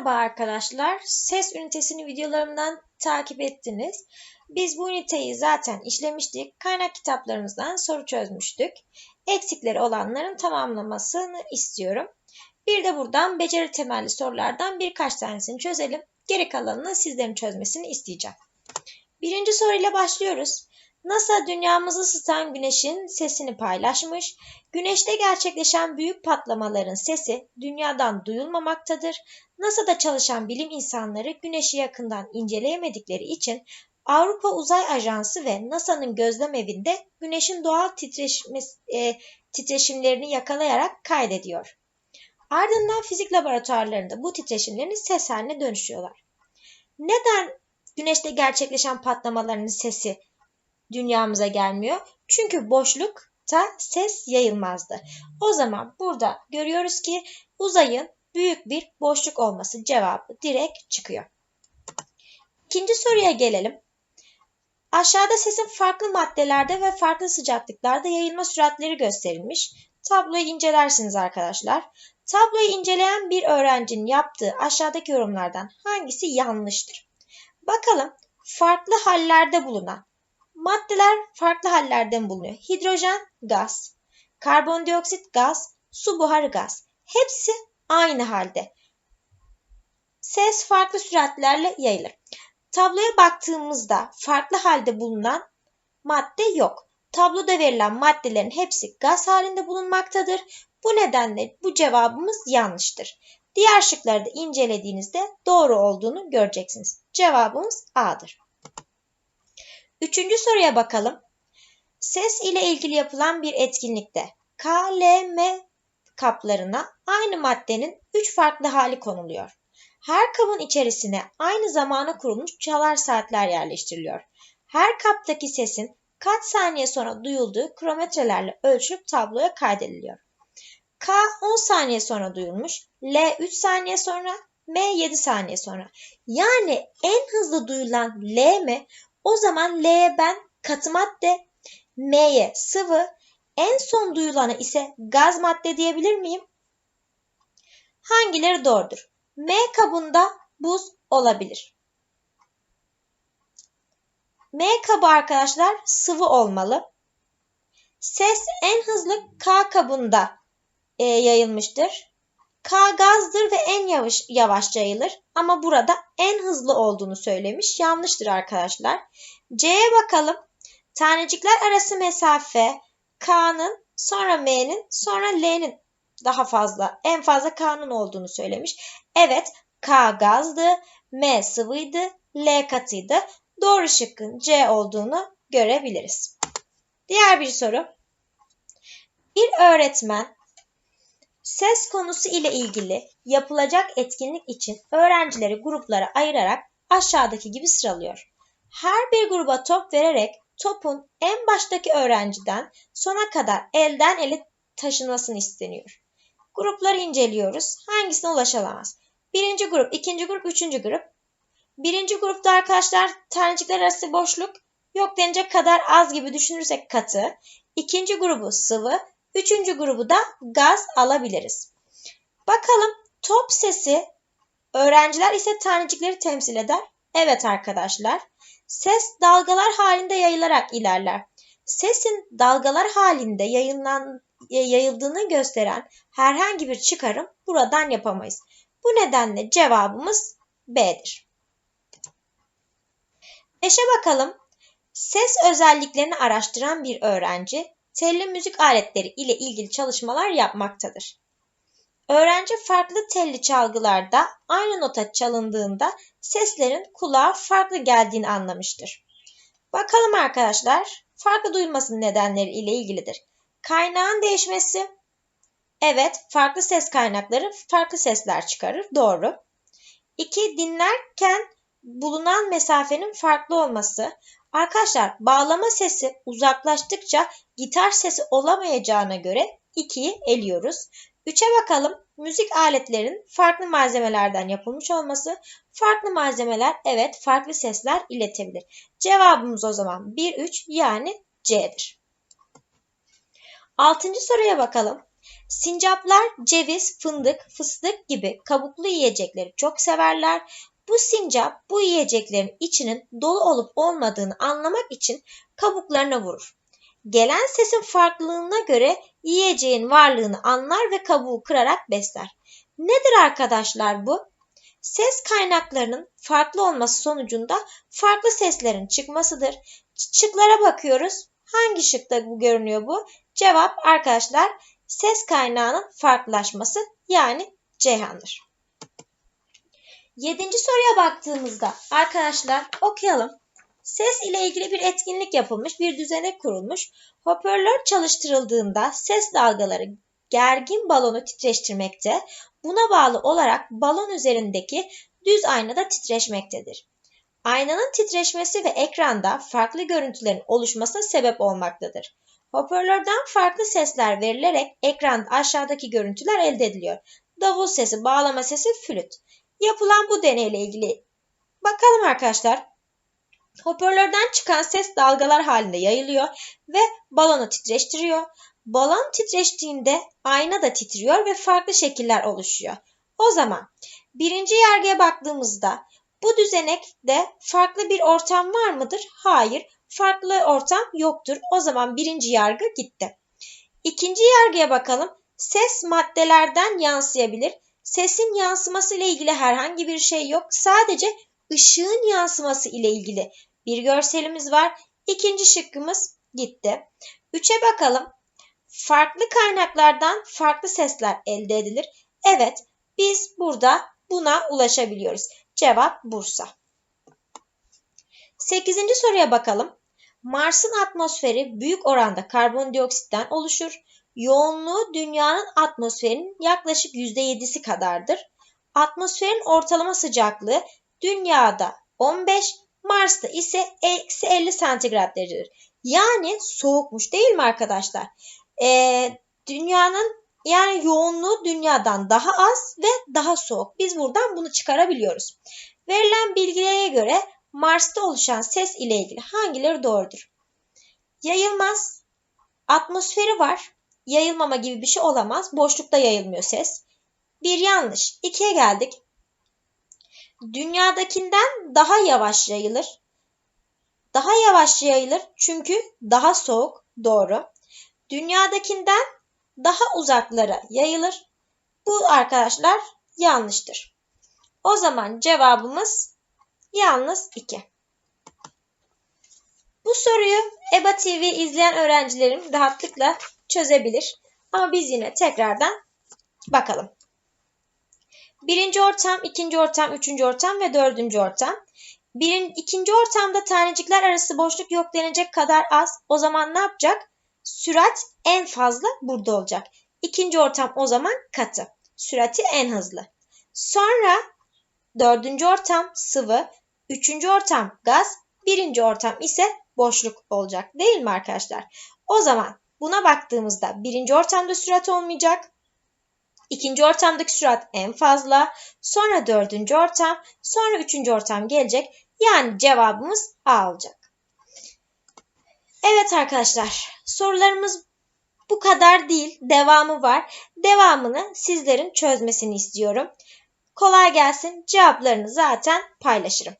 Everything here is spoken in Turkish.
Merhaba arkadaşlar. Ses ünitesini videolarımdan takip ettiniz. Biz bu üniteyi zaten işlemiştik. Kaynak kitaplarımızdan soru çözmüştük. Eksikleri olanların tamamlamasını istiyorum. Bir de buradan beceri temelli sorulardan birkaç tanesini çözelim. Geri kalanını sizlerin çözmesini isteyeceğim. Birinci soruyla başlıyoruz. NASA dünyamızı ısıtan güneşin sesini paylaşmış. Güneşte gerçekleşen büyük patlamaların sesi dünyadan duyulmamaktadır. NASA'da çalışan bilim insanları güneşi yakından inceleyemedikleri için Avrupa Uzay Ajansı ve NASA'nın gözlem evinde güneşin doğal e, titreşimlerini yakalayarak kaydediyor. Ardından fizik laboratuvarlarında bu titreşimlerin ses haline dönüşüyorlar. Neden güneşte gerçekleşen patlamaların sesi dünyamıza gelmiyor. Çünkü boşlukta ses yayılmazdı. O zaman burada görüyoruz ki uzayın büyük bir boşluk olması cevabı direkt çıkıyor. İkinci soruya gelelim. Aşağıda sesin farklı maddelerde ve farklı sıcaklıklarda yayılma süratleri gösterilmiş. Tabloyu incelersiniz arkadaşlar. Tabloyu inceleyen bir öğrencinin yaptığı aşağıdaki yorumlardan hangisi yanlıştır? Bakalım farklı hallerde bulunan Maddeler farklı hallerden bulunuyor. Hidrojen gaz, karbondioksit gaz, su buharı gaz. Hepsi aynı halde. Ses farklı süratlerle yayılır. Tabloya baktığımızda farklı halde bulunan madde yok. Tabloda verilen maddelerin hepsi gaz halinde bulunmaktadır. Bu nedenle bu cevabımız yanlıştır. Diğer şıkları da incelediğinizde doğru olduğunu göreceksiniz. Cevabımız A'dır. Üçüncü soruya bakalım. Ses ile ilgili yapılan bir etkinlikte KLM kaplarına aynı maddenin üç farklı hali konuluyor. Her kabın içerisine aynı zamana kurulmuş çalar saatler yerleştiriliyor. Her kaptaki sesin kaç saniye sonra duyulduğu krometrelerle ölçülüp tabloya kaydediliyor. K 10 saniye sonra duyulmuş, L 3 saniye sonra, M 7 saniye sonra. Yani en hızlı duyulan L mi o zaman L'ye ben katı madde, M'ye sıvı, en son duyulanı ise gaz madde diyebilir miyim? Hangileri doğrudur? M kabında buz olabilir. M kabı arkadaşlar sıvı olmalı. Ses en hızlı K kabında e, yayılmıştır. K gazdır ve en yavaş, yavaşça yayılır ama burada en hızlı olduğunu söylemiş. Yanlıştır arkadaşlar. C'ye bakalım. Tanecikler arası mesafe K'nın sonra M'nin sonra L'nin daha fazla en fazla K'nın olduğunu söylemiş. Evet K gazdı, M sıvıydı, L katıydı. Doğru şıkkın C olduğunu görebiliriz. Diğer bir soru. Bir öğretmen Ses konusu ile ilgili yapılacak etkinlik için öğrencileri gruplara ayırarak aşağıdaki gibi sıralıyor. Her bir gruba top vererek topun en baştaki öğrenciden sona kadar elden ele taşınmasını isteniyor. Grupları inceliyoruz. Hangisine ulaşılamaz? Birinci grup, ikinci grup, üçüncü grup. Birinci grupta arkadaşlar tanecikler arası boşluk yok denecek kadar az gibi düşünürsek katı. İkinci grubu sıvı, Üçüncü grubu da gaz alabiliriz. Bakalım top sesi öğrenciler ise tanecikleri temsil eder. Evet arkadaşlar. Ses dalgalar halinde yayılarak ilerler. Sesin dalgalar halinde yayılan, yayıldığını gösteren herhangi bir çıkarım buradan yapamayız. Bu nedenle cevabımız B'dir. 5'e bakalım. Ses özelliklerini araştıran bir öğrenci telli müzik aletleri ile ilgili çalışmalar yapmaktadır. Öğrenci farklı telli çalgılarda aynı nota çalındığında seslerin kulağa farklı geldiğini anlamıştır. Bakalım arkadaşlar, farklı duyulmasının nedenleri ile ilgilidir. Kaynağın değişmesi. Evet, farklı ses kaynakları farklı sesler çıkarır. Doğru. 2. Dinlerken bulunan mesafenin farklı olması. Arkadaşlar bağlama sesi uzaklaştıkça gitar sesi olamayacağına göre 2'yi eliyoruz. 3'e bakalım. Müzik aletlerin farklı malzemelerden yapılmış olması. Farklı malzemeler evet farklı sesler iletebilir. Cevabımız o zaman 1, 3 yani C'dir. Altıncı soruya bakalım. Sincaplar ceviz, fındık, fıstık gibi kabuklu yiyecekleri çok severler. Bu sincap bu yiyeceklerin içinin dolu olup olmadığını anlamak için kabuklarına vurur. Gelen sesin farklılığına göre yiyeceğin varlığını anlar ve kabuğu kırarak besler. Nedir arkadaşlar bu? Ses kaynaklarının farklı olması sonucunda farklı seslerin çıkmasıdır. Şıklara bakıyoruz. Hangi şıkta bu görünüyor bu? Cevap arkadaşlar ses kaynağının farklılaşması yani Ceyhan'dır. Yedinci soruya baktığımızda arkadaşlar okuyalım. Ses ile ilgili bir etkinlik yapılmış, bir düzenek kurulmuş. Hoparlör çalıştırıldığında ses dalgaları gergin balonu titreştirmekte. Buna bağlı olarak balon üzerindeki düz aynada titreşmektedir. Aynanın titreşmesi ve ekranda farklı görüntülerin oluşmasına sebep olmaktadır. Hoparlörden farklı sesler verilerek ekranda aşağıdaki görüntüler elde ediliyor. Davul sesi, bağlama sesi, flüt. Yapılan bu deneyle ilgili bakalım arkadaşlar. Hoparlörden çıkan ses dalgalar halinde yayılıyor ve balonu titreştiriyor. Balon titreştiğinde ayna da titriyor ve farklı şekiller oluşuyor. O zaman birinci yargıya baktığımızda bu düzenekte farklı bir ortam var mıdır? Hayır, farklı ortam yoktur. O zaman birinci yargı gitti. İkinci yargıya bakalım. Ses maddelerden yansıyabilir. Sesin yansıması ile ilgili herhangi bir şey yok. Sadece ışığın yansıması ile ilgili bir görselimiz var. İkinci şıkkımız gitti. Üçe bakalım. Farklı kaynaklardan farklı sesler elde edilir. Evet, biz burada buna ulaşabiliyoruz. Cevap Bursa. Sekizinci soruya bakalım. Mars'ın atmosferi büyük oranda karbondioksitten oluşur. Yoğunluğu dünyanın atmosferinin yaklaşık %7'si kadardır. Atmosferin ortalama sıcaklığı dünyada 15, Mars'ta ise eksi 50 santigrat derecedir. Yani soğukmuş değil mi arkadaşlar? Ee, dünyanın yani yoğunluğu dünyadan daha az ve daha soğuk. Biz buradan bunu çıkarabiliyoruz. Verilen bilgilere göre Mars'ta oluşan ses ile ilgili hangileri doğrudur? Yayılmaz. Atmosferi var. Yayılmama gibi bir şey olamaz. Boşlukta yayılmıyor ses. Bir yanlış. İkiye geldik. Dünyadakinden daha yavaş yayılır. Daha yavaş yayılır çünkü daha soğuk. Doğru. Dünyadakinden daha uzaklara yayılır. Bu arkadaşlar yanlıştır. O zaman cevabımız yalnız 2. Bu soruyu EBA TV izleyen öğrencilerim rahatlıkla çözebilir. Ama biz yine tekrardan bakalım. Birinci ortam, ikinci ortam, üçüncü ortam ve dördüncü ortam. Birin, ikinci ortamda tanecikler arası boşluk yok denecek kadar az. O zaman ne yapacak? Sürat en fazla burada olacak. İkinci ortam o zaman katı. Sürati en hızlı. Sonra dördüncü ortam sıvı, üçüncü ortam gaz, birinci ortam ise boşluk olacak değil mi arkadaşlar? O zaman buna baktığımızda birinci ortamda sürat olmayacak. İkinci ortamdaki sürat en fazla. Sonra dördüncü ortam. Sonra üçüncü ortam gelecek. Yani cevabımız A olacak. Evet arkadaşlar sorularımız bu kadar değil. Devamı var. Devamını sizlerin çözmesini istiyorum. Kolay gelsin. Cevaplarını zaten paylaşırım.